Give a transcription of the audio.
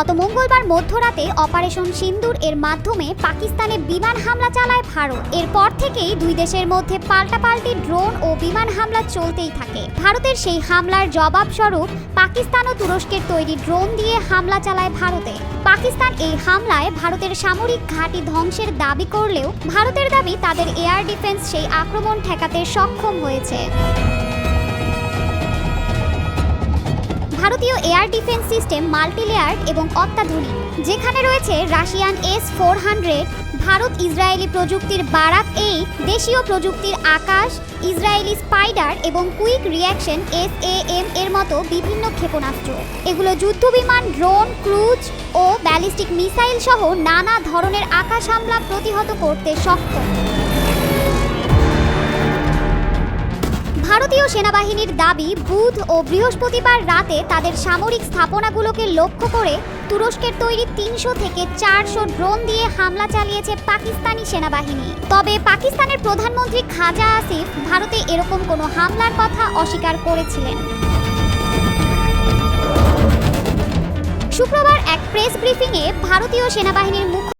গত মঙ্গলবার মধ্যরাতে অপারেশন সিন্দুর এর মাধ্যমে পাকিস্তানে বিমান হামলা চালায় ভারত। এরপর থেকেই দুই দেশের মধ্যে পাল্টাপাল্টি ড্রোন ও বিমান হামলা চলতেই থাকে। ভারতের সেই হামলার জবাবস্বরূপ পাকিস্তান ও তুরস্কের তৈরি ড্রোন দিয়ে হামলা চালায় ভারতে। পাকিস্তান এই হামলায় ভারতের সামরিক ঘাঁটি ধ্বংসের দাবি করলেও ভারতের দাবি তাদের এয়ার ডিফেন্স সেই আক্রমণ ঠেকাতে সক্ষম হয়েছে। ভারতীয় এয়ার ডিফেন্স সিস্টেম মাল্টিলেয়ার্ড এবং অত্যাধুনিক, যেখানে রয়েছে Russian S four hundred, Bharat Israeli প্রযুক্তির বারাক এই দেশীয় প্রযুক্তির আকাশ, ইসরায়েলি স্পাইডার এবং quick reaction S A M এর মতো বিভিন্ন ক্ষেপণাস্ত্র। এগুলো যুদ্ধবিমান, ড্রোন, ক্রুজ ও ব্যালিস্টিক মিসাইল সহ নানা ধরনের আকাশ হামলা প্রতিহত করতে সক্ষম। ভারতীয় সেনাবাহিনীর দাবি, বুধ ও বৃহস্পতিবার রাতে তাদের সামরিক স্থাপনাগুলোকে লক্ষ্য করে তুরস্কের তৈরি তিনশো থেকে চারশো ড্রোন দিয়ে হামলা চালিয়েছে পাকিস্তানি সেনাবাহিনী। তবে পাকিস্তানের প্রধানমন্ত্রী খাজা আসিফ ভারতে এরকম কোনো হামলার কথা অস্বীকার করেছিলেন। শুক্রবার এক প্রেস ব্রিফিংয়ে ভারতীয় সেনাবাহিনীর মুখ্য